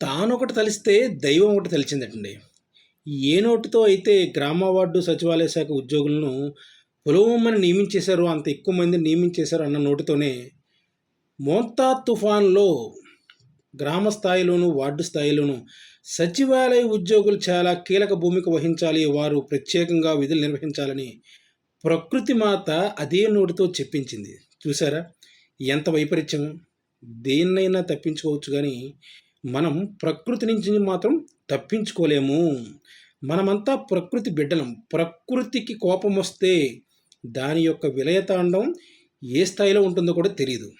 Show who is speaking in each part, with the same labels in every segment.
Speaker 1: తానొకటి తలిస్తే దైవం ఒకటి తలిచిందటండి. ఏ నోటితో అయితే గ్రామ వార్డు సచివాలయ శాఖ ఉద్యోగులను పొలవమని నియమించేశారు అంత ఎక్కువ మంది నియమించేశారు అన్న నోటితోనే మోంతా తుఫాన్లో గ్రామ స్థాయిలోనూ వార్డు స్థాయిలోనూ సచివాలయ ఉద్యోగులు చాలా కీలక భూమిక వహించాలి వారు ప్రత్యేకంగా విధులు నిర్వహించాలని ప్రకృతి మాత అదే నోటితో చెప్పించింది. చూసారా ఎంత వైపరీత్యం దేన్నైనా తప్పించుకోవచ్చు కానీ మనం ప్రకృతి నుంచి మాత్రం తప్పించుకోలేము. మనమంతా ప్రకృతి బిడ్డలం. ప్రకృతికి కోపం వస్తే దాని యొక్క విలయతాండం ఏ స్థాయిలో ఉంటుందో కూడా తెలియదు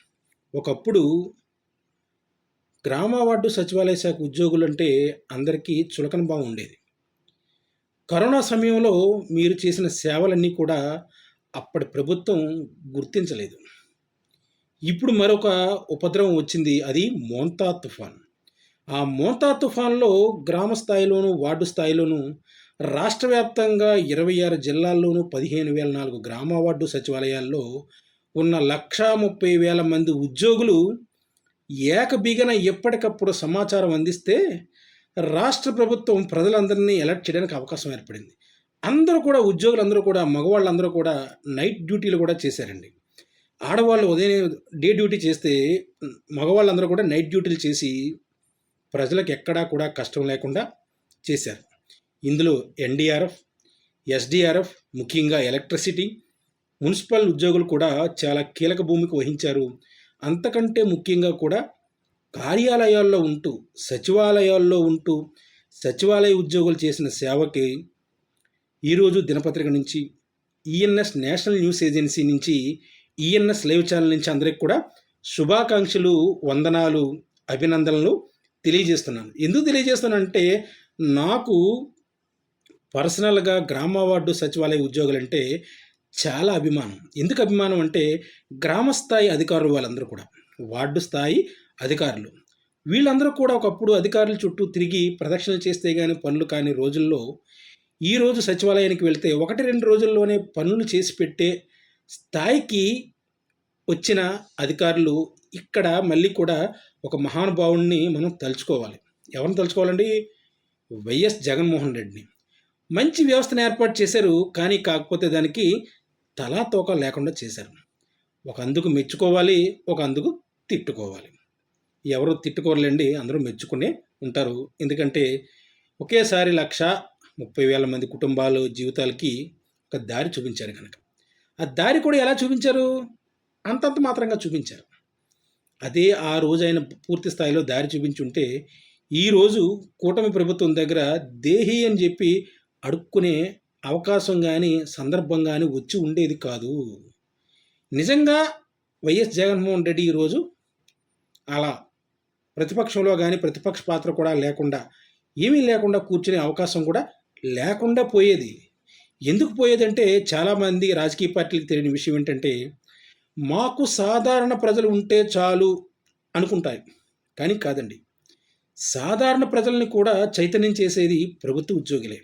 Speaker 1: ఒకప్పుడు గ్రామ వార్డు సచివాలయ శాఖ ఉద్యోగులు అంటే అందరికీ చులకన భావం ఉండేది. కరోనా సమయంలో మీరు చేసిన సేవలన్నీ కూడా అప్పటి ప్రభుత్వం గుర్తించలేదు. ఇప్పుడు మరొక ఉపద్రవం వచ్చింది. అది మోంతా తుఫాన్. ఆ మోతా తుఫాన్లో గ్రామ స్థాయిలోను వార్డు స్థాయిలోనూ రాష్ట్ర వ్యాప్తంగా ఇరవై ఆరు జిల్లాల్లోనూ పదిహేను వేల నాలుగు గ్రామ వార్డు సచివాలయాల్లో ఉన్న లక్షా ముప్పై వేల మంది ఉద్యోగులు ఏకబీగన ఎప్పటికప్పుడు సమాచారం అందిస్తే రాష్ట్ర ప్రభుత్వం ప్రజలందరినీ అలర్ట్ చేయడానికి అవకాశం ఏర్పడింది. అందరూ కూడా ఉద్యోగులందరూ కూడా మగవాళ్ళందరూ కూడా నైట్ డ్యూటీలు కూడా చేశారండి. ఆడవాళ్ళు ఉదయం డే డ్యూటీ చేస్తే మగవాళ్ళందరూ కూడా నైట్ డ్యూటీలు చేసి ప్రజలకు ఎక్కడా కూడా కష్టం లేకుండా చేశారు. ఇందులో ఎన్డీఆర్ఎఫ్ ఎస్డిఆర్ఎఫ్ ముఖ్యంగా ఎలక్ట్రిసిటీ మున్సిపల్ ఉద్యోగులు కూడా చాలా కీలక భూమికి వహించారు. అంతకంటే ముఖ్యంగా కూడా కార్యాలయాల్లో ఉంటూ సచివాలయాల్లో ఉంటూ సచివాలయ ఉద్యోగులు చేసిన సేవకి ఈరోజు దినపత్రిక నుంచి ఈఎన్ఎస్ నేషనల్ న్యూస్ ఏజెన్సీ నుంచి ఈఎన్ఎస్ లైవ్ ఛానల్ నుంచి అందరికి కూడా శుభాకాంక్షలు వందనాలు అభినందనలు. తెలియజేస్తున్నాను. ఎందుకు తెలియజేస్తున్నానంటే నాకు పర్సనల్గా గ్రామ వార్డు సచివాలయ ఉద్యోగులంటే చాలా అభిమానం. ఎందుకు అభిమానం అంటే గ్రామ స్థాయి అధికారులు వాళ్ళందరూ కూడా వార్డు స్థాయి అధికారులు. వీళ్ళందరూ కూడా ఒకప్పుడు అధికారుల చుట్టూ తిరిగి ప్రదక్షిణలు చేస్తే కానీ పనులు కాని రోజుల్లో ఈ రోజు సచివాలయానికి వెళ్తే ఒకటి రెండు రోజుల్లోనే పనులు చేసి పెట్టే స్థాయికి వచ్చిన అధికారులు ఇక్కడ మళ్ళీ కూడా ఒక మహానుభావుడిని మనం తలుచుకోవాలి. ఎవరిని తలుచుకోవాలండి? వైఎస్ జగన్మోహన్ రెడ్డిని. మంచి వ్యవస్థను ఏర్పాటు చేశారు కానీ కాకపోతే దానికి తలా తోక లేకుండా చేశారు. ఒక అందుకు మెచ్చుకోవాలి ఒక అందుకు తిట్టుకోవాలి. ఎవరు తిట్టుకోరలేండి అందరూ మెచ్చుకునే ఉంటారు. ఎందుకంటే ఒకేసారి లక్ష ముప్పై వేల మంది కుటుంబాలు జీవితాలకి ఒక దారి చూపించారు కనుక. ఆ దారి కూడా ఎలా చూపించారు? అంతంత మాత్రంగా చూపించారు. అదే ఆ రోజు ఆయన పూర్తి స్థాయిలో దారి చూపించి ఉంటే ఈరోజు కూటమి ప్రభుత్వం దగ్గర దేహి అని చెప్పి అడుక్కునే అవకాశం కానీ సందర్భం కానీ వచ్చి ఉండేది కాదు. నిజంగా వైఎస్ జగన్మోహన్ రెడ్డి ఈరోజు అలా ప్రతిపక్షంలో కానీ ప్రతిపక్ష పాత్ర కూడా లేకుండా ఏమీ లేకుండా కూర్చునే అవకాశం కూడా లేకుండా పోయేది. ఎందుకు పోయేదంటే చాలామంది రాజకీయ పార్టీలకు తెలియని విషయం ఏంటంటే మాకు సాధారణ ప్రజలు ఉంటే చాలు అనుకుంటాయి. కానీ కాదండి. సాధారణ ప్రజల్ని కూడా చైతన్యం చేసేది ప్రభుత్వ ఉద్యోగులే.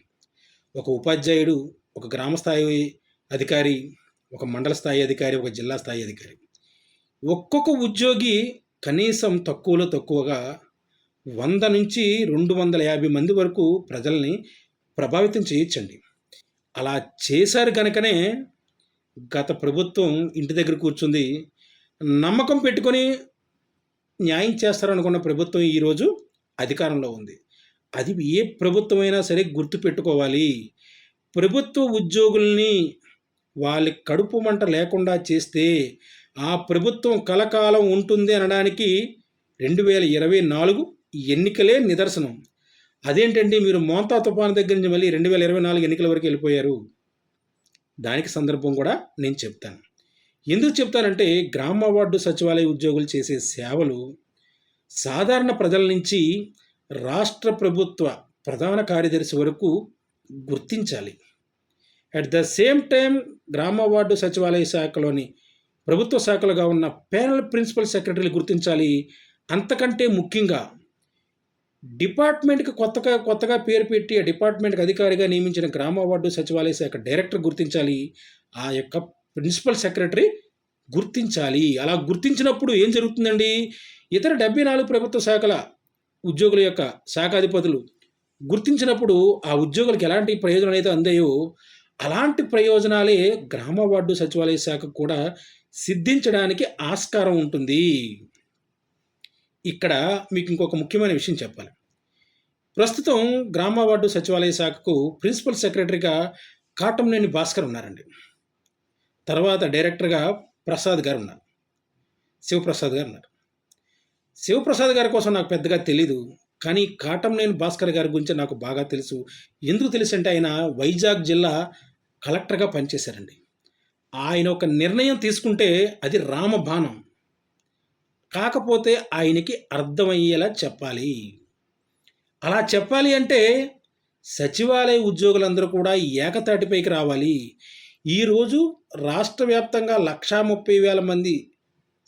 Speaker 1: ఒక ఉపాధ్యాయుడు ఒక గ్రామ స్థాయి అధికారి ఒక మండల స్థాయి అధికారి ఒక జిల్లా స్థాయి అధికారి. ఒక్కొక్క ఉద్యోగి కనీసం తక్కువలో తక్కువగా వంద నుంచి రెండు వందల యాభై మంది వరకు ప్రజల్ని ప్రభావితం చేయొచ్చండి. అలా చేశారు కనుకనే గత ప్రభుత్వం ఇంటి దగ్గర కూర్చుంది. నమ్మకం పెట్టుకొని న్యాయం చేస్తారనుకున్న ప్రభుత్వం ఈరోజు అధికారంలో ఉంది. అది ఏ ప్రభుత్వమైనా సరే గుర్తుపెట్టుకోవాలి ప్రభుత్వ ఉద్యోగుల్ని వాళ్ళ కడుపు మంట లేకుండా చేస్తే ఆ ప్రభుత్వం కలకాలం ఉంటుంది అనడానికి రెండు వేల ఇరవై నాలుగు ఎన్నికలే నిదర్శనం. అదేంటంటే మీరు మోంతా తుఫాను దగ్గర నుంచి మళ్ళీ రెండు వేల ఇరవై నాలుగు ఎన్నికల వరకు వెళ్ళిపోయారు. దానికి సందర్భం కూడా నేను చెప్తాను. ఎందుకు చెప్తానంటే గ్రామ వార్డు సచివాలయ ఉద్యోగులు చేసే సేవలు సాధారణ ప్రజల నుంచి రాష్ట్ర ప్రభుత్వ ప్రధాన కార్యదర్శి వరకు గుర్తించాలి. అట్ ద సేమ్ టైం గ్రామ వార్డు సచివాలయ శాఖలోని ప్రభుత్వ శాఖలుగా ఉన్న ప్యానల్ ప్రిన్సిపల్ సెక్రటరీలు గుర్తించాలి. అంతకంటే ముఖ్యంగా డిపార్ట్మెంట్కి కొత్తగా కొత్తగా పేరు పెట్టి ఆ డిపార్ట్మెంట్కి అధికారిగా నియమించిన గ్రామ వార్డు సచివాలయ శాఖ డైరెక్టర్ గుర్తించాలి. ఆ యొక్క ప్రిన్సిపల్ సెక్రటరీ గుర్తించాలి. అలా గుర్తించినప్పుడు ఏం జరుగుతుందండి? ఇతర డెబ్బై నాలుగు ప్రభుత్వ శాఖల ఉద్యోగుల యొక్క శాఖాధిపతులు గుర్తించినప్పుడు ఆ ఉద్యోగులకు ఎలాంటి ప్రయోజనాలు అయితే అందాయో అలాంటి ప్రయోజనాలే గ్రామ వార్డు సచివాలయ శాఖకు కూడా సిద్ధించడానికి ఆస్కారం ఉంటుంది. ఇక్కడ మీకు ఇంకొక ముఖ్యమైన విషయం చెప్పాలి. ప్రస్తుతం గ్రామ వార్డు సచివాలయ శాఖకు ప్రిన్సిపల్ సెక్రటరీగా కాటంనేని భాస్కర్ ఉన్నారండి. తర్వాత డైరెక్టర్గా ప్రసాద్ గారు ఉన్నారు. శివప్రసాద్ గారు ఉన్నారు. శివప్రసాద్ గారి కోసం నాకు పెద్దగా తెలీదు కానీ కాటంనేని భాస్కర్ గారి గురించి నాకు బాగా తెలుసు. ఎందుకు తెలుసు అంటే ఆయన వైజాగ్ జిల్లా కలెక్టర్గా పనిచేశారండి. ఆయన ఒక నిర్ణయం తీసుకుంటే అది రామబాణం. కాకపోతే ఆయనకి అర్థమయ్యేలా చెప్పాలి. అలా చెప్పాలి అంటే సచివాలయ ఉద్యోగులందరూ కూడా ఏకతాటిపైకి రావాలి. ఈరోజు రాష్ట్ర వ్యాప్తంగా లక్షా ముప్పై వేల మంది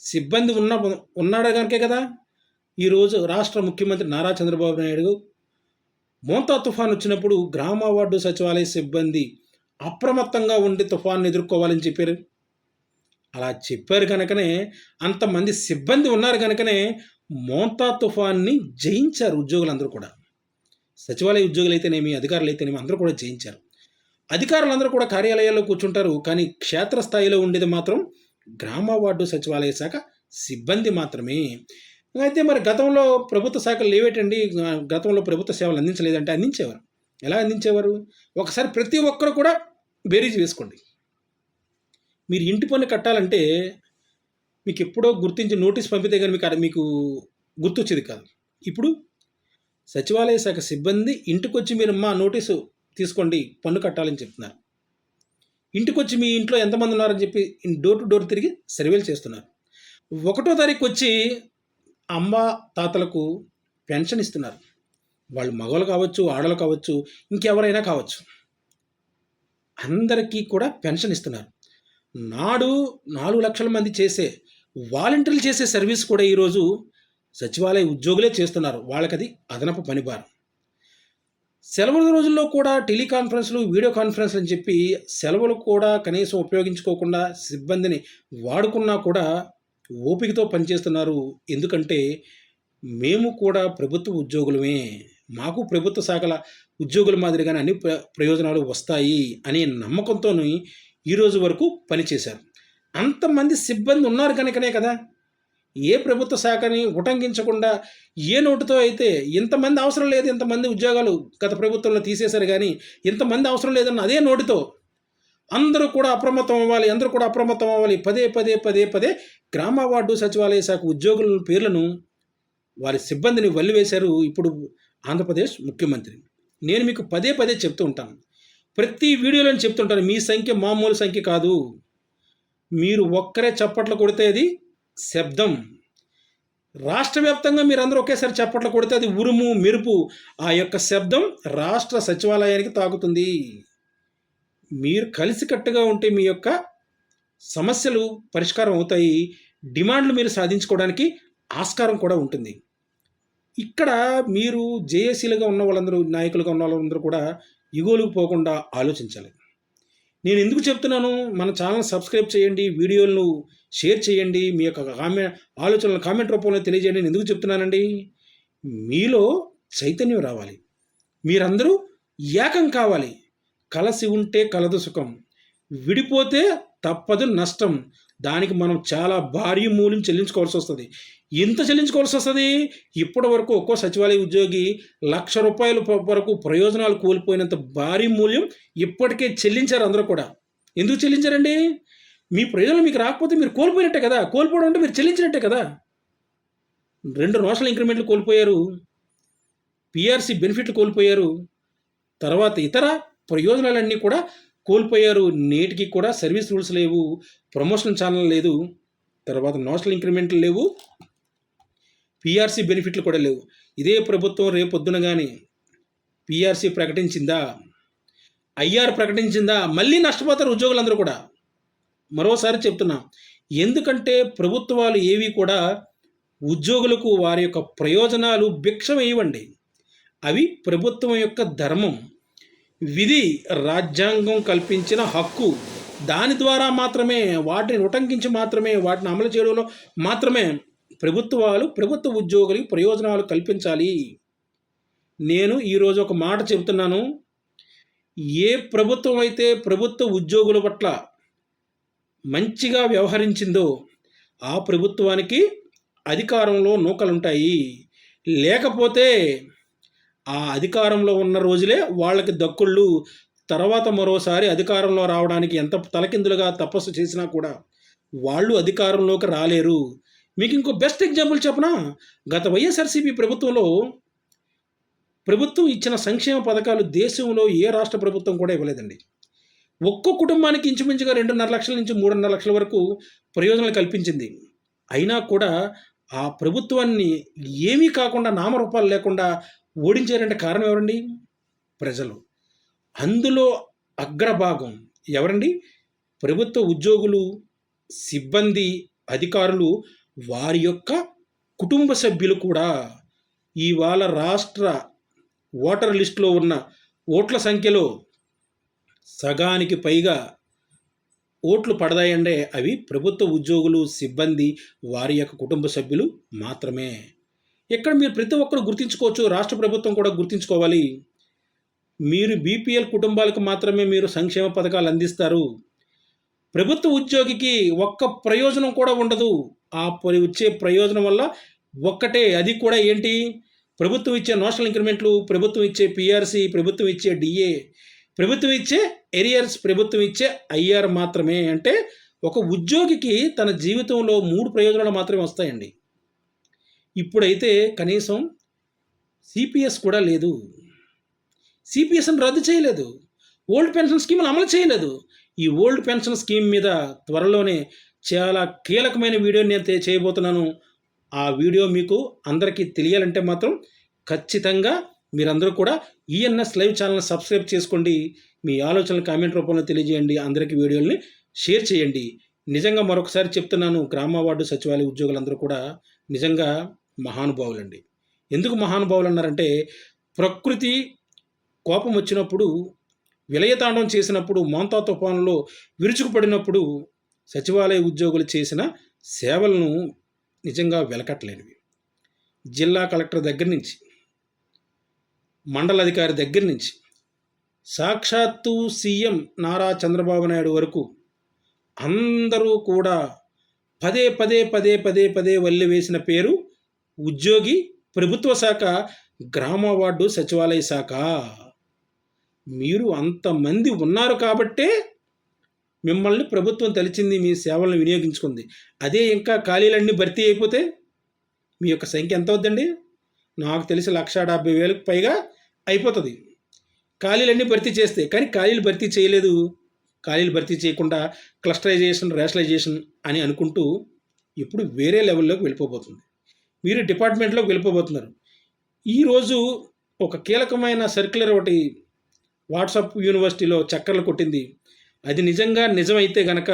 Speaker 1: సిబ్బంది ఉన్న ఉన్నాడు కనుకే కదా. ఈరోజు రాష్ట్ర ముఖ్యమంత్రి నారా చంద్రబాబు నాయుడు మోంతా తుఫాన్ వచ్చినప్పుడు గ్రామ వార్డు సచివాలయ సిబ్బంది అప్రమత్తంగా ఉండి తుఫాన్ను ఎదుర్కోవాలని చెప్పారు. అలా చెప్పారు కనుకనే అంతమంది సిబ్బంది ఉన్నారు కనుకనే మోంతా తుఫాన్ని జయించారు ఉద్యోగులందరూ కూడా. సచివాలయ ఉద్యోగులు అయితేనేమి అధికారులు అయితేనేమి అందరూ కూడా జయించారు. అధికారులందరూ కూడా కార్యాలయాల్లో కూర్చుంటారు కానీ క్షేత్రస్థాయిలో ఉండేది మాత్రం గ్రామ వార్డు సచివాలయ శాఖ సిబ్బంది మాత్రమే. అయితే మరి గతంలో ప్రభుత్వ శాఖలు లేవేటండి? గతంలో ప్రభుత్వ సేవలు అందించలేదంటే అందించేవారు. ఎలా అందించేవారు? ఒకసారి ప్రతి ఒక్కరు కూడా బేరీజ్ వేసుకోండి. మీరు ఇంటి పన్ను కట్టాలంటే మీకు ఎప్పుడో గుర్తించి నోటీస్ పంపితే కానీ మీకు మీకు గుర్తొచ్చేది కాదు. ఇప్పుడు సచివాలయ శాఖ సిబ్బంది ఇంటికొచ్చి మీరు మా నోటీసు తీసుకోండి పన్ను కట్టాలని చెప్తున్నారు. ఇంటికొచ్చి మీ ఇంట్లో ఎంతమంది ఉన్నారని చెప్పి డోర్ టు డోర్ తిరిగి సర్వేలు చేస్తున్నారు. ఒకటో తారీఖు వచ్చి అమ్మ తాతలకు పెన్షన్ ఇస్తున్నారు. వాళ్ళు మగవాళ్ళు కావచ్చు ఆడలు కావచ్చు ఇంకెవరైనా కావచ్చు. అందరికీ కూడా పెన్షన్ ఇస్తున్నారు. నాడు నాలుగు లక్షల మంది చేసే వాలంటీర్లు చేసే సర్వీస్ కూడా ఈరోజు సచివాలయ ఉద్యోగులే చేస్తున్నారు. వాళ్ళకది అదనపు పనిభారం. సెలవుల రోజుల్లో కూడా టెలికాన్ఫరెన్స్లు వీడియో కాన్ఫరెన్స్ అని చెప్పి సెలవులు కూడా కనీసం ఉపయోగించుకోకుండా సిబ్బందిని వాడుకున్నా కూడా ఓపికతో పనిచేస్తున్నారు. ఎందుకంటే మేము కూడా ప్రభుత్వ ఉద్యోగులమే. మాకు ప్రభుత్వ శాఖల ఉద్యోగుల మాదిరిగానే అన్ని ప్ర ప్రయోజనాలు వస్తాయి అనే నమ్మకంతో ఈరోజు వరకు పనిచేశారు. అంతమంది సిబ్బంది ఉన్నారు కనుకనే కదా. ఏ ప్రభుత్వ శాఖని ఉటంకించకుండా ఏ నోటుతో అయితే ఇంతమంది అవసరం లేదు ఇంతమంది ఉద్యోగాలు గత ప్రభుత్వంలో తీసేశారు కానీ ఇంతమంది అవసరం లేదన్న అదే నోటితో అందరూ కూడా అప్రమత్తం అవ్వాలి అందరూ కూడా అప్రమత్తం అవ్వాలి. పదే పదే పదే పదే గ్రామ వార్డు సచివాలయ శాఖ ఉద్యోగుల పేర్లను వారి సిబ్బందిని వల్లివేశారు ఇప్పుడు ఆంధ్రప్రదేశ్ ముఖ్యమంత్రి. నేను మీకు పదే పదే చెప్తూ ఉంటాను. ప్రతి వీడియోలో చెప్తుంటారు మీ సంఖ్య మామూలు సంఖ్య కాదు. మీరు ఒక్కరే చప్పట్లు కొడితే అది శబ్దం. రాష్ట్ర వ్యాప్తంగా మీరందరూ ఒకేసారి చప్పట్లు కొడితే అది ఉరుము మెరుపు. ఆ యొక్క శబ్దం రాష్ట్ర సచివాలయానికి తాకుతుంది. మీరు కలిసికట్టుగా ఉంటే మీ యొక్క సమస్యలు పరిష్కారం అవుతాయి. డిమాండ్లు మీరు సాధించుకోవడానికి ఆస్కారం కూడా ఉంటుంది. ఇక్కడ మీరు జేఏసీలుగా ఉన్న వాళ్ళందరూ నాయకులుగా ఉన్న వాళ్ళందరూ కూడా ఇగోలకు పోకుండా ఆలోచించాలి. నేను ఎందుకు చెప్తున్నాను? మన ఛానల్ సబ్స్క్రైబ్ చేయండి వీడియోలను షేర్ చేయండి మీ యొక్క కామెంట్ ఆలోచనలు కామెంట్ రూపంలో తెలియజేయండి నేను ఎందుకు చెప్తున్నానండి? మీలో చైతన్యం రావాలి. మీరందరూ ఏకం కావాలి. కలసి ఉంటే కలదు సుఖం. విడిపోతే తప్పదు నష్టం. దానికి మనం చాలా భారీ మూల్యం చెల్లించుకోవాల్సి వస్తుంది. ఎంత చెల్లించుకోవాల్సి వస్తుంది? ఇప్పటి వరకు ఒక్కో సచివాలయ ఉద్యోగి లక్ష రూపాయల వరకు ప్రయోజనాలు కోల్పోయినంత భారీ మూల్యం ఇప్పటికే చెల్లించారు అందరూ కూడా. ఎందుకు చెల్లించారండి? మీ ప్రయోజనం మీకు రాకపోతే మీరు కోల్పోయినట్టే కదా. కోల్పోవడం అంటే మీరు చెల్లించినట్టే కదా. రెండు నోషనల్ ఇంక్రిమెంట్లు కోల్పోయారు. పిఆర్సీ బెనిఫిట్లు కోల్పోయారు. తర్వాత ఇతర ప్రయోజనాలన్నీ కూడా కోల్పోయారు. నేటికి కూడా సర్వీస్ రూల్స్ లేవు. ప్రమోషన్ ఛానల్ లేదు. తర్వాత నోషనల్ ఇంక్రిమెంట్లు లేవు. పీఆర్సీ బెనిఫిట్లు కూడా లేవు. ఇదే ప్రభుత్వం రేపొద్దున కానీ పిఆర్సీ ప్రకటించిందా? ఐఆర్ ప్రకటించిందా? మళ్ళీ నష్టపోతారు ఉద్యోగులందరూ కూడా. మరోసారి చెప్తున్నా ఎందుకంటే ప్రభుత్వాలు ఏవి కూడా ఉద్యోగులకు వారి యొక్క ప్రయోజనాలు భిక్షం వేయవండి అవి ప్రభుత్వం యొక్క ధర్మం. విధి రాజ్యాంగం కల్పించిన హక్కు. దాని ద్వారా మాత్రమే వాటిని ఉటంకించి మాత్రమే వాటిని అమలు చేయడంలో మాత్రమే ప్రభుత్వాలు ప్రభుత్వ ఉద్యోగులకి ప్రయోజనాలు కల్పించాలి. నేను ఈరోజు ఒక మాట చెబుతున్నాను. ఏ ప్రభుత్వం అయితే ప్రభుత్వ ఉద్యోగుల పట్ల మంచిగా వ్యవహరించిందో ఆ ప్రభుత్వానికి అధికారంలో నూకలుంటాయి. లేకపోతే ఆ అధికారంలో ఉన్న రోజులే వాళ్ళకి దక్కుళ్ళు. తర్వాత మరోసారి అధికారంలో రావడానికి ఎంత తలకిందులుగా తపస్సు చేసినా కూడా వాళ్ళు అధికారంలోకి రాలేరు. మీకు ఇంకో బెస్ట్ ఎగ్జాంపుల్ చెప్పనా? గత వైఎస్ఆర్సీపీ ప్రభుత్వంలో ప్రభుత్వం ఇచ్చిన సంక్షేమ పథకాలు దేశంలో ఏ రాష్ట్ర ప్రభుత్వం కూడా ఇవ్వలేదండి. ఒక్కో కుటుంబానికి ఇంచుమించుగా రెండున్నర లక్షల నుంచి మూడున్నర లక్షల వరకు ప్రయోజనాలు కల్పించింది. అయినా కూడా ఆ ప్రభుత్వాన్ని ఏమీ కాకుండా నామరూపాలు లేకుండా ఓడించారంటే కారణం ఎవరండి? ప్రజలు. అందులో అగ్రభాగం ఎవరండి? ప్రభుత్వ ఉద్యోగులు సిబ్బంది అధికారులు వారి యొక్క కుటుంబ సభ్యులు కూడా. ఇవాళ రాష్ట్ర ఓటర్ లిస్టులో ఉన్న ఓట్ల సంఖ్యలో సగానికి పైగా ఓట్లు పడదాయంటే అవి ప్రభుత్వ ఉద్యోగులు సిబ్బంది వారి యొక్క కుటుంబ సభ్యులు మాత్రమే. ఇక్కడ మీరు ప్రతి ఒక్కరు గుర్తించుకోవచ్చు రాష్ట్ర ప్రభుత్వం కూడా గుర్తించుకోవాలి. మీరు బీపీఎల్ కుటుంబాలకు మాత్రమే మీరు సంక్షేమ పథకాలు అందిస్తారు. ప్రభుత్వ ఉద్యోగికి ఒక్క ప్రయోజనం కూడా ఉండదు. ఆ పరి- వచ్చే ప్రయోజనం వల్ల ఒక్కటే అది కూడా ఏంటి? ప్రభుత్వం ఇచ్చే నోషనల్ ఇంక్రిమెంట్లు ప్రభుత్వం ఇచ్చే పిఆర్సీ ప్రభుత్వం ఇచ్చే డిఏ ప్రభుత్వం ఇచ్చే ఎరియర్స్ ప్రభుత్వం ఇచ్చే ఐఆర్ మాత్రమే. అంటే ఒక ఉద్యోగికి తన జీవితంలో మూడు ప్రయోజనాలు మాత్రమే వస్తాయండి. ఇప్పుడైతే కనీసం సిపిఎస్ కూడా లేదు. సిపిఎస్ని రద్దు చేయలేదు. ఓల్డ్ పెన్షన్ స్కీమ్ని అమలు చేయలేదు. ఈ ఓల్డ్ పెన్షన్ స్కీమ్ మీద త్వరలోనే చాలా కీలకమైన వీడియో నేను చేయబోతున్నాను. ఆ వీడియో మీకు అందరికీ తెలియాలంటే మాత్రం ఖచ్చితంగా మీరందరూ కూడా ఈఎన్ఎస్ లైవ్ ఛానల్ సబ్స్క్రైబ్ చేసుకోండి. మీ ఆలోచనలు కామెంట్ రూపంలో తెలియజేయండి. అందరికీ వీడియోల్ని షేర్ చేయండి. నిజంగా మరొకసారి చెప్తున్నాను గ్రామ వార్డు సచివాలయ ఉద్యోగులందరూ కూడా నిజంగా మహానుభావులండి. ఎందుకు మహానుభావులు అన్నారంటే ప్రకృతి కోపం వచ్చినప్పుడు విలయతాండం చేసినప్పుడు మోంతా తుఫానులో విరుచుకుపడినప్పుడు సచివాలయ ఉద్యోగులు చేసిన సేవలను నిజంగా వెలకట్టలేనివి. జిల్లా కలెక్టర్ దగ్గర నుంచి మండల అధికారి దగ్గర నుంచి సాక్షాత్తు సీఎం నారా చంద్రబాబు నాయుడు వరకు అందరూ కూడా పదే పదే పదే పదే పదే వల్లి వేసిన పేరు ఉద్యోగి ప్రభుత్వ శాఖ గ్రామ వార్డు సచివాలయ శాఖ. మీరు అంతమంది ఉన్నారు కాబట్టే మిమ్మల్ని ప్రభుత్వం తలిచింది మీ సేవలను వినియోగించుకుంది. అదే ఇంకా ఖాళీలన్నీ భర్తీ అయిపోతే మీ యొక్క సంఖ్య ఎంత అవుద్దండి? నాకు తెలిసి లక్ష డెబ్బై వేలకు పైగా అయిపోతుంది. ఖాళీలన్నీ భర్తీ చేస్తే కానీ ఖాళీలు భర్తీ చేయలేదు. ఖాళీలు భర్తీ చేయకుండా క్లస్టరైజేషన్ రేషనలైజేషన్ అని అనుకుంటూ ఇప్పుడు వేరే లెవెల్లోకి వెళ్ళిపోబోతుంది. మీరు డిపార్ట్మెంట్లోకి వెళ్ళిపోబోతున్నారు. ఈరోజు ఒక కీలకమైన సర్క్యులర్ ఒకటి వాట్సాప్ యూనివర్సిటీలో చక్కర్లు కొట్టింది. అది నిజంగా నిజమైతే గనక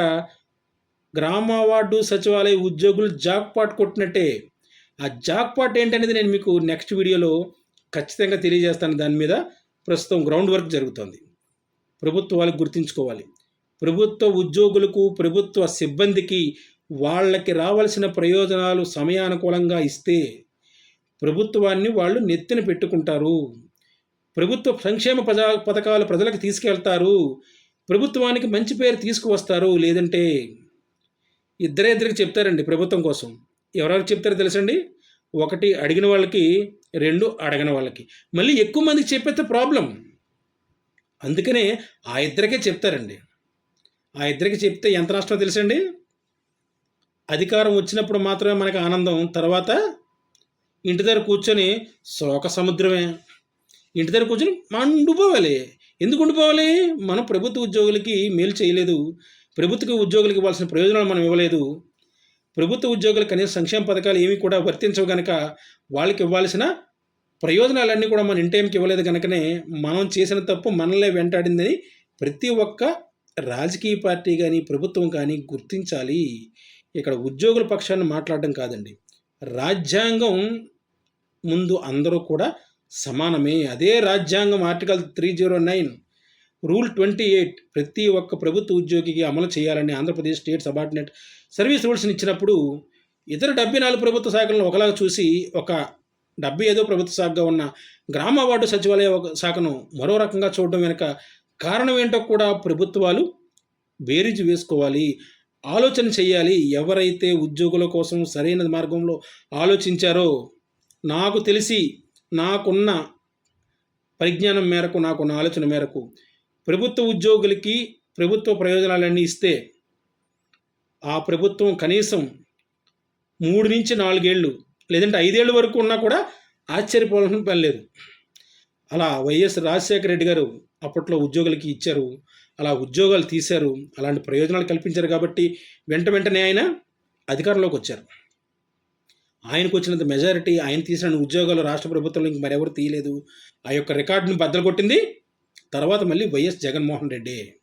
Speaker 1: గ్రామ వార్డు సచివాలయ ఉద్యోగులు జాక్పాట్ కొట్టినట్టే. ఆ జాక్పాట్ ఏంటనేది నేను మీకు నెక్స్ట్ వీడియోలో ఖచ్చితంగా తెలియజేస్తాను. దాని మీద ప్రస్తుతం గ్రౌండ్ వర్క్ జరుగుతోంది. ప్రభుత్వాలు గుర్తుంచుకోవాలి. ప్రభుత్వ ఉద్యోగులకు ప్రభుత్వ సిబ్బందికి వాళ్ళకి రావాల్సిన ప్రయోజనాలు సమయానుకూలంగా ఇస్తే ప్రభుత్వాన్ని వాళ్ళు నెత్తిన పెట్టుకుంటారు. ప్రభుత్వ సంక్షేమ ప్రజా పథకాలు ప్రజలకు తీసుకెళ్తారు. ప్రభుత్వానికి మంచి పేరు తీసుకువస్తారు. లేదంటే ఇద్దరే ఇద్దరికి చెప్తారండి ప్రభుత్వం కోసం. ఎవరెవరికి చెప్తారో తెలుసండి? ఒకటి అడిగిన వాళ్ళకి రెండు అడగని వాళ్ళకి. మళ్ళీ ఎక్కువ మందికి చెప్పేస్తే ప్రాబ్లం. అందుకనే ఆ ఇద్దరికే చెప్తారండి. ఆ ఇద్దరికి చెప్తే ఎంత నష్టమో తెలుసండి? అధికారం వచ్చినప్పుడు మాత్రమే మనకు ఆనందం. తర్వాత ఇంటి దగ్గర కూర్చొని శోక సముద్రమే. ఇంటి దగ్గర కూర్చొని మనం ఉండిపోవాలి ఎందుకు ఉండిపోవాలి? మనం ప్రభుత్వ ఉద్యోగులకి మేలు చేయలేదు. ప్రభుత్వ ఉద్యోగులకు ఇవ్వాల్సిన ప్రయోజనాలు మనం ఇవ్వలేదు. ప్రభుత్వ ఉద్యోగులకు కనీస సంక్షేమ పథకాలు ఏమీ కూడా వర్తించవు కనుక వాళ్ళకి ఇవ్వాల్సిన ప్రయోజనాలన్నీ కూడా మన ఇంటైంకి ఇవ్వలేదు కనుకనే మనం చేసిన తప్పు మనలే వెంటాడిందని ప్రతి ఒక్క రాజకీయ పార్టీ కానీ ప్రభుత్వం కానీ గుర్తించాలి. ఇక్కడ ఉద్యోగుల పక్షాన్ని మాట్లాడడం కాదండి. రాజ్యాంగం ముందు అందరూ కూడా సమానమే. అదే రాజ్యాంగం article three zero nine rule twenty eight ప్రతి ఒక్క ప్రభుత్వ ఉద్యోగికి అమలు చేయాలని ఆంధ్రప్రదేశ్ స్టేట్ సబార్డినేట్ సర్వీస్ రూల్స్ని ఇచ్చినప్పుడు ఇతర డెబ్బై నాలుగు ప్రభుత్వ శాఖలను ఒకలాగా చూసి ఒక డెబ్బై ఐదో ప్రభుత్వ శాఖగా ఉన్న గ్రామ వార్డు సచివాలయ ఒక శాఖను మరో రకంగా చూడడం వెనుక కారణం ఏంటో కూడా ప్రభుత్వాలు బేరీజు వేసుకోవాలి. ఆలోచన చేయాలి. ఎవరైతే ఉద్యోగుల కోసం సరైన మార్గంలో ఆలోచించారో నాకు తెలిసి నాకున్న పరిజ్ఞానం మేరకు నాకున్న ఆలోచన మేరకు ప్రభుత్వ ఉద్యోగులకి ప్రభుత్వ ప్రయోజనాలన్నీ ఇస్తే ఆ ప్రభుత్వం కనీసం మూడు నుంచి నాలుగేళ్ళు లేదంటే ఐదేళ్ళ వరకు ఉన్నా కూడా ఆశ్చర్యపోవాల్సిన పని లేదు. అలా వైఎస్ రాజశేఖర రెడ్డి గారు అప్పట్లో ఉద్యోగులకి ఇచ్చారు. అలా ఉద్యోగాలు తీశారు అలాంటి ప్రయోజనాలు కల్పించారు కాబట్టి వెంట వెంటనే ఆయన అధికారంలోకి వచ్చారు. ఆయనకు వచ్చినంత మెజారిటీ ఆయన తీసిన ఉద్యోగాలు రాష్ట్ర ప్రభుత్వంలో ఇంక మరెవరు తీయలేదు. ఆ యొక్క రికార్డుని బద్దలు కొట్టింది తర్వాత మళ్ళీ వైఎస్ జగన్మోహన్ రెడ్డి.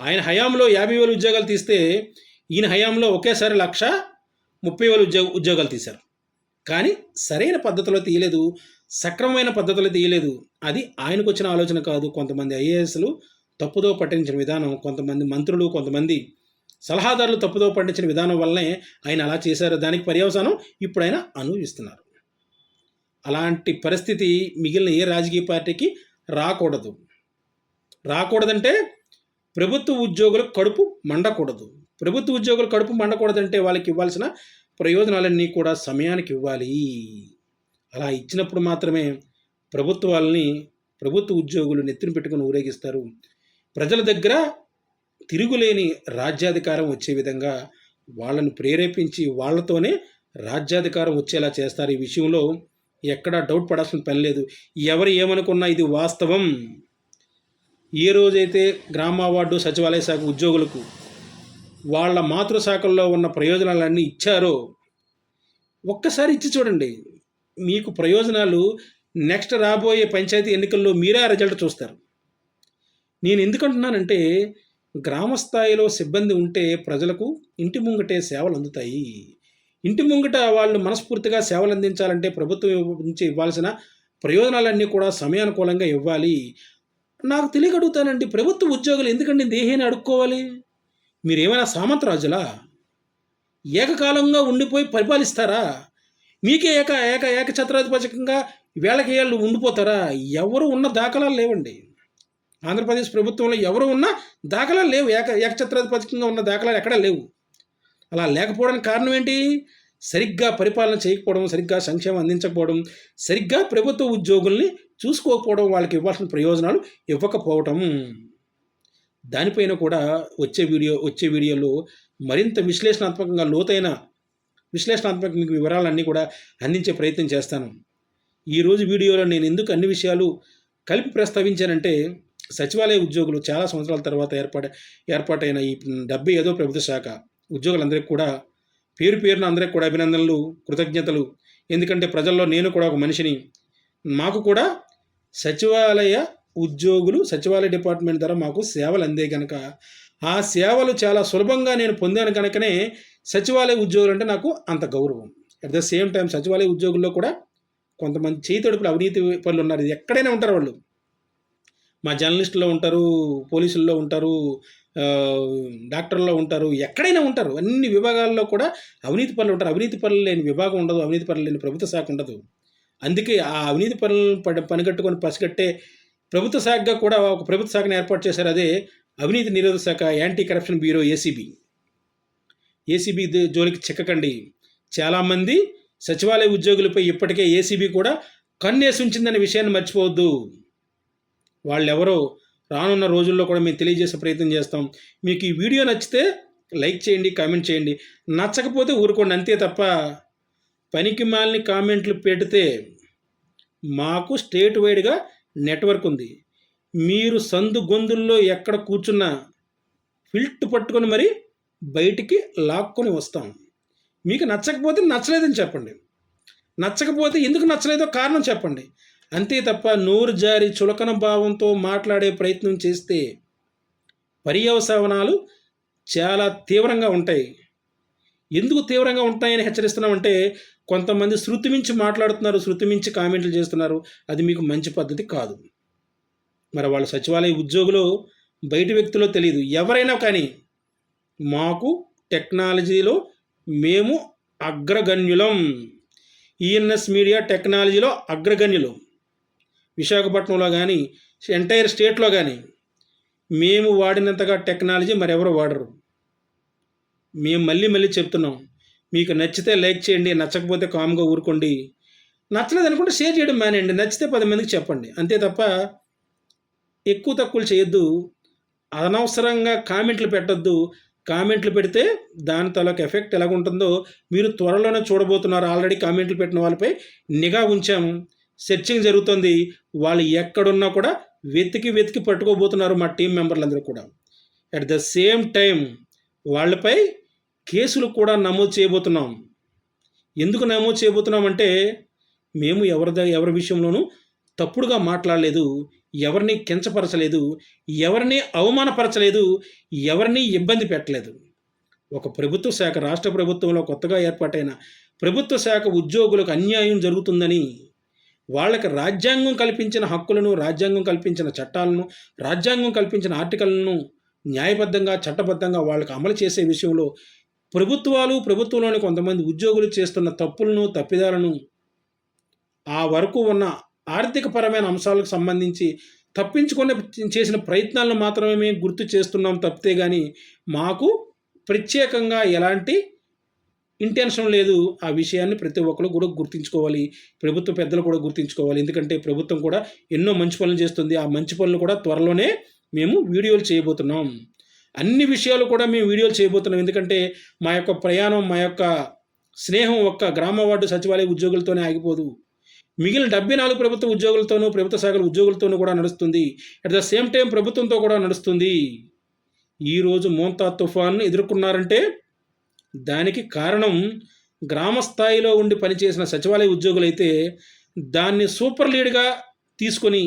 Speaker 1: ఆయన హయాంలో యాభై వేలు ఉద్యోగాలు తీస్తే ఈయన హయాంలో ఒకేసారి లక్ష ముప్పై వేలు ఉద్యోగ ఉద్యోగాలు తీశారు. కానీ సరైన పద్ధతిలో తీయలేదు సక్రమమైన పద్ధతిలో తీయలేదు. అది ఆయనకు వచ్చిన ఆలోచన కాదు. కొంతమంది ఐఏఎస్లు తప్పుదో పట్టించిన విధానం కొంతమంది మంత్రులు కొంతమంది సలహాదారులు తప్పుదో పట్టించిన విధానం వల్లనే ఆయన అలా చేశారు. దానికి పర్యవసానం ఇప్పుడు ఆయన అనుభవిస్తున్నారు. అలాంటి పరిస్థితి మిగిలిన ఏ రాజకీయ పార్టీకి రాకూడదు. రాకూడదంటే ప్రభుత్వ ఉద్యోగులకు కడుపు మండకూడదు. ప్రభుత్వ ఉద్యోగులు కడుపు మండకూడదంటే వాళ్ళకి ఇవ్వాల్సిన ప్రయోజనాలన్నీ కూడా సమయానికి ఇవ్వాలి. అలా ఇచ్చినప్పుడు మాత్రమే ప్రభుత్వాలని ప్రభుత్వ ఉద్యోగులు నెత్తిన పెట్టుకుని ఊరేగిస్తారు. ప్రజల దగ్గర తిరుగులేని రాజ్యాధికారం వచ్చే విధంగా వాళ్ళని ప్రేరేపించి వాళ్ళతోనే రాజ్యాధికారం వచ్చేలా చేస్తారు ఈ విషయంలో ఎక్కడా డౌట్ పడాల్సిన పని లేదు. ఎవరు ఏమనుకున్నా ఇది వాస్తవం. ఏ రోజైతే గ్రామ వార్డు సచివాలయ శాఖ ఉద్యోగులకు వాళ్ళ మాతృశాఖల్లో ఉన్న ప్రయోజనాలన్నీ ఇచ్చారో ఒక్కసారి ఇచ్చి చూడండి. మీకు ప్రయోజనాలు నెక్స్ట్ రాబోయే పంచాయతీ ఎన్నికల్లో మీరే ఆ రిజల్ట్ చూస్తారు. నేను ఎందుకంటున్నానంటే గ్రామ స్థాయిలో సిబ్బంది ఉంటే ప్రజలకు ఇంటి ముంగటే సేవలు అందుతాయి. ఇంటి ముంగట వాళ్ళు మనస్ఫూర్తిగా సేవలు అందించాలంటే ప్రభుత్వం నుంచి ఇవ్వాల్సిన ప్రయోజనాలన్నీ కూడా సమయానుకూలంగా ఇవ్వాలి. నాకు తెలియక అడుగుతానండి ప్రభుత్వ ఉద్యోగులు ఎందుకండి దేహేని అడుక్కోవాలి? మీరు ఏమైనా సామంతరాజులా? ఏకకాలంగా ఉండిపోయి పరిపాలిస్తారా? మీకే ఏక ఏక ఏక ఛత్రాధిపతికంగా వేళకేళ్ళు ఉండిపోతారా? ఎవరు ఉన్న దాఖలాలు లేవండి. ఆంధ్రప్రదేశ్ ప్రభుత్వంలో ఎవరు ఉన్నా దాఖలాలు లేవు. ఏక ఏకఛత్రాధిపతికంగా ఉన్న దాఖలాలు ఎక్కడా లేవు. అలా లేకపోవడానికి కారణం ఏంటి? సరిగ్గా పరిపాలన చేయకపోవడం సరిగ్గా సంక్షేమం అందించకపోవడం సరిగ్గా ప్రభుత్వ ఉద్యోగుల్ని చూసుకోకపోవడం వాళ్ళకి ఇవ్వాల్సిన ప్రయోజనాలు ఇవ్వకపోవటం. దానిపైన కూడా వచ్చే వీడియో వచ్చే వీడియోలో మరింత విశ్లేషణాత్మకంగా లోతైన విశ్లేషణాత్మక మీకు వివరాలన్నీ కూడా అందించే ప్రయత్నం చేస్తాను. ఈరోజు వీడియోలో నేను ఎందుకు అన్ని విషయాలు కలిపి ప్రస్తావించానంటే సచివాలయ ఉద్యోగులు చాలా సంవత్సరాల తర్వాత ఏర్పాటు ఏర్పాటైన ఈ డెబ్బై ఐదో ప్రభుత్వ శాఖ ఉద్యోగులందరికీ కూడా పేరు పేరున అందరికీ కూడా అభినందనలు కృతజ్ఞతలు. ఎందుకంటే ప్రజల్లో నేను కూడా ఒక మనిషిని. మాకు కూడా సచివాలయ ఉద్యోగులు సచివాలయ డిపార్ట్మెంట్ ద్వారా మాకు సేవలు అందే కనుక ఆ సేవలు చాలా సులభంగా నేను పొందాను కనుకనే సచివాలయ ఉద్యోగులు అంటే నాకు అంత గౌరవం. అట్ ద సేమ్ టైం సచివాలయ ఉద్యోగుల్లో కూడా కొంతమంది చేయి తడుపులు అవినీతి పనులు ఉన్నారు. ఎక్కడైనా ఉంటారు వాళ్ళు. మా జర్నలిస్టులో ఉంటారు పోలీసుల్లో ఉంటారు డాక్టర్లో ఉంటారు ఎక్కడైనా ఉంటారు. అన్ని విభాగాల్లో కూడా అవినీతి పనులు ఉంటారు. అవినీతి పనులు లేని విభాగం ఉండదు అవినీతి పనులు లేని ప్రభుత్వ శాఖ ఉండదు. అందుకే ఆ అవినీతి పనులను పని పనిగట్టుకొని పసిగట్టే ప్రభుత్వ శాఖగా కూడా ఒక ప్రభుత్వ శాఖను ఏర్పాటు చేశారు. అదే అవినీతి నిరోధక శాఖ anti corruption bureau ACB. ACB జోలికి చిక్కకండి. చాలామంది సచివాలయ ఉద్యోగులపై ఇప్పటికే ఏసీబీ కూడా కన్నేసి ఉంచిందనే విషయాన్ని మర్చిపోవద్దు. వాళ్ళెవరో రానున్న రోజుల్లో కూడా మేము తెలియజేసే ప్రయత్నం చేస్తాం. మీకు ఈ వీడియో నచ్చితే లైక్ చేయండి కామెంట్ చేయండి. నచ్చకపోతే ఊరుకోండి. అంతే తప్ప పనికి మాలిన కామెంట్లు పెడితే మాకు స్టేట్ వైడ్గా నెట్వర్క్ ఉంది. మీరు సందు గొంతుల్లో ఎక్కడ కూర్చున్నా ఫిల్ట్ పట్టుకొని మరి బయటికి లాక్కొని వస్తాం. మీకు నచ్చకపోతే నచ్చలేదని చెప్పండి. నచ్చకపోతే ఎందుకు నచ్చలేదో కారణం చెప్పండి. అంతే తప్ప నోరు జారి చులకన భావంతో మాట్లాడే ప్రయత్నం చేస్తే పర్యవసావనాలు చాలా తీవ్రంగా ఉంటాయి. ఎందుకు తీవ్రంగా ఉంటాయని హెచ్చరిస్తున్నామంటే కొంతమంది శృతి మించి మాట్లాడుతున్నారు శృతి మించి కామెంట్లు చేస్తున్నారు. అది మీకు మంచి పద్ధతి కాదు. మరి వాళ్ళ సచివాలయ ఉద్యోగులు బయట వ్యక్తులో తెలియదు. ఎవరైనా కానీ మాకు టెక్నాలజీలో మేము అగ్రగణ్యులం. ఈఎన్ఎస్ మీడియా టెక్నాలజీలో అగ్రగణ్యులు. విశాఖపట్నంలో కానీ ఎంటైర్ స్టేట్లో కానీ మేము వాడినంతగా టెక్నాలజీ మరెవరు వాడరు. మేము మళ్ళీ మళ్ళీ చెప్తున్నాం మీకు నచ్చితే లైక్ చేయండి నచ్చకపోతే కామ్గా ఊరుకోండి. నచ్చలేదు అనుకుంటే షేర్ చేయడం మానేయండి నచ్చితే పది మందికి చెప్పండి. అంతే తప్ప ఎక్కువ తక్కువలు చేయొద్దు. అనవసరంగా కామెంట్లు పెట్టొద్దు. కామెంట్లు పెడితే దాని తాలూకు ఎఫెక్ట్ ఎలాగుంటుందో మీరు త్వరలోనే చూడబోతున్నారు. ఆల్రెడీ కామెంట్లు పెట్టిన వాళ్ళపై నిఘా ఉంచాము. సెర్చింగ్ జరుగుతుంది. వాళ్ళు ఎక్కడున్నా కూడా వెతికి వెతికి పట్టుకోబోతున్నారు మా టీం మెంబర్లందరూ కూడా. అట్ ద సేమ్ టైం వాళ్ళపై కేసులు కూడా నమోదు చేయబోతున్నాం. ఎందుకు నమోదు చేయబోతున్నామంటే మేము ఎవరి ఎవరి విషయంలోనూ తప్పుడుగా మాట్లాడలేదు. ఎవరిని కించపరచలేదు. ఎవరిని అవమానపరచలేదు. ఎవరిని ఇబ్బంది పెట్టలేదు. ఒక ప్రభుత్వ శాఖ రాష్ట్ర ప్రభుత్వంలో కొత్తగా ఏర్పాటైన ప్రభుత్వ శాఖ ఉద్యోగులకు అన్యాయం జరుగుతుందని వాళ్ళకి రాజ్యాంగం కల్పించిన హక్కులను రాజ్యాంగం కల్పించిన చట్టాలను రాజ్యాంగం కల్పించిన ఆర్టికల్ను న్యాయబద్ధంగా చట్టబద్ధంగా వాళ్ళకి అమలు చేసే విషయంలో ప్రభుత్వాలు ప్రభుత్వంలోని కొంతమంది ఉద్యోగులు చేస్తున్న తప్పులను తప్పిదాలను ఆ వరకు ఉన్న ఆర్థికపరమైన అంశాలకు సంబంధించి తప్పించుకునే చేసిన ప్రయత్నాలను మాత్రమే గుర్తు చేస్తున్నాం తప్పితే కానీ మాకు ప్రత్యేకంగా ఎలాంటి ఇంటెన్షన్ లేదు ఆ విషయాన్ని ప్రతి ఒక్కరు కూడా గుర్తుంచుకోవాలి. ప్రభుత్వ పెద్దలు కూడా గుర్తుంచుకోవాలి. ఎందుకంటే ప్రభుత్వం కూడా ఎన్నో మంచి పనులు చేస్తుంది. ఆ మంచి పనులు కూడా త్వరలోనే మేము వీడియోలు చేయబోతున్నాం. అన్ని విషయాలు కూడా మేము వీడియోలు చేయబోతున్నాం. ఎందుకంటే మా యొక్క ప్రయాణం మా యొక్క స్నేహం ఒక్క గ్రామ వార్డు సచివాలయ ఉద్యోగులతోనే ఆగిపోదు. మిగిలిన డెబ్బై నాలుగు ప్రభుత్వ ఉద్యోగులతోనూ ప్రభుత్వ శాఖల ఉద్యోగులతోనూ కూడా నడుస్తుంది. అట్ ద సేమ్ టైం ప్రభుత్వంతో కూడా నడుస్తుంది. ఈరోజు మోంతా తుఫాన్ను ఎదుర్కొన్నారంటే దానికి కారణం గ్రామ స్థాయిలో ఉండి పనిచేసిన సచివాలయ ఉద్యోగులైతే దాన్ని సూపర్ లీడ్గా తీసుకొని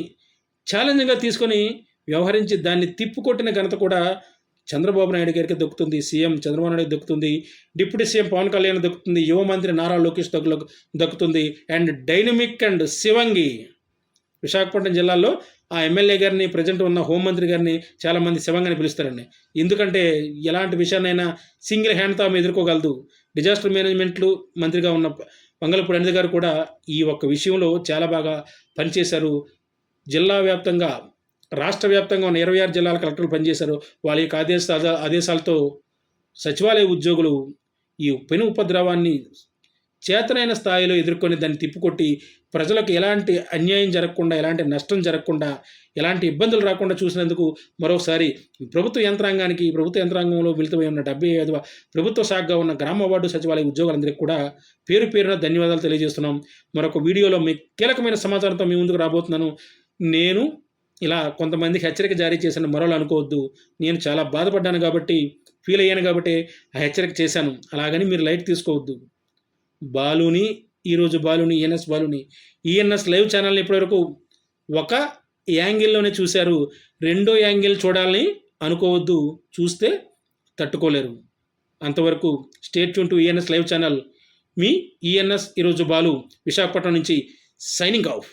Speaker 1: ఛాలెంజింగ్గా తీసుకొని వ్యవహరించి దాన్ని తిప్పుకొట్టిన ఘనత కూడా చంద్రబాబు నాయుడు గారికి దక్కుతుంది. సీఎం చంద్రబాబు నాయుడు దక్కుతుంది. డిప్యూటీ సీఎం పవన్ కళ్యాణ్ దక్కుతుంది. యువ మంత్రి నారా లోకేష్ దగ్గు దక్కుతుంది. అండ్ డైనమిక్ అండ్ శివంగి విశాఖపట్నం జిల్లాలో ఆ ఎమ్మెల్యే గారిని ప్రజెంట్ ఉన్న హోంమంత్రి గారిని చాలామంది శవంగానే పిలుస్తారండి. ఎందుకంటే ఎలాంటి విషయాన్నైనా సింగిల్ హ్యాండ్తో ఆమె ఎదుర్కోగలదు. డిజాస్టర్ మేనేజ్మెంట్లు మంత్రిగా ఉన్న మంగళపూడి అనిత గారు కూడా ఈ ఒక్క విషయంలో చాలా బాగా పనిచేశారు. జిల్లా వ్యాప్తంగా రాష్ట్ర వ్యాప్తంగా ఉన్న ఇరవై ఆరు జిల్లాల కలెక్టర్లు పనిచేశారు. వాళ్ళ యొక్క ఆదేశ ఆదేశాలతో సచివాలయ ఉద్యోగులు ఈ పెను ఉపద్రవాన్ని చేతనైన స్థాయిలో ఎదుర్కొని దాన్ని తిప్పుకొట్టి ప్రజలకు ఎలాంటి అన్యాయం జరగకుండా ఎలాంటి నష్టం జరగకుండా ఎలాంటి ఇబ్బందులు రాకుండా చూసినందుకు మరోసారి ప్రభుత్వ యంత్రాంగానికి ప్రభుత్వ యంత్రాంగంలో మిళితమై ఉన్న డెబ్బై ఐదవ ప్రభుత్వ శాఖగా ఉన్న గ్రామ వార్డు సచివాలయ ఉద్యోగులందరికీ కూడా పేరు పేరున ధన్యవాదాలు తెలియజేస్తున్నాం. మరొక వీడియోలో మీ కీలకమైన సమాచారంతో మీ ముందుకు రాబోతున్నాను. నేను ఇలా కొంతమందికి హెచ్చరిక జారీ చేసిన మరోలు అనుకోవద్దు. నేను చాలా బాధపడ్డాను కాబట్టి ఫీల్ అయ్యాను కాబట్టి ఆ హెచ్చరిక చేశాను. అలాగని మీరు లైట్ తీసుకోవద్దు. బాలుని ఈరోజు బాలుని ఈఎన్ఎస్ బాలుని ఈఎన్ఎస్ లైవ్ ఛానల్ని ఇప్పటివరకు ఒక యాంగిల్లోనే చూశారు. రెండో యాంగిల్ చూడాలని అనుకోవద్దు. చూస్తే తట్టుకోలేరు. అంతవరకు stay tuned to ENS live channel. Me ENS ఈరోజు బాలు విశాఖపట్నం నుంచి సైనింగ్ ఆఫ్.